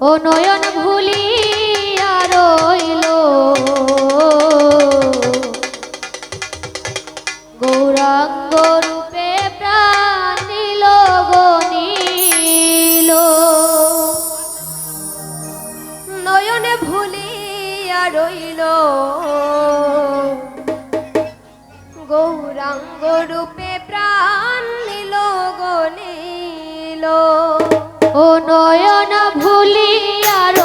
ও নয়ন ভুলিয়া রইল। গৌরাঙ্গ রূপে প্রাণ নিল। গনিল নয়নে ভুলিয়া রইল। গৌরাঙ্গ রূপে প্রাণ নিল। গনিল ও নয়ন ভুলিয়া রইল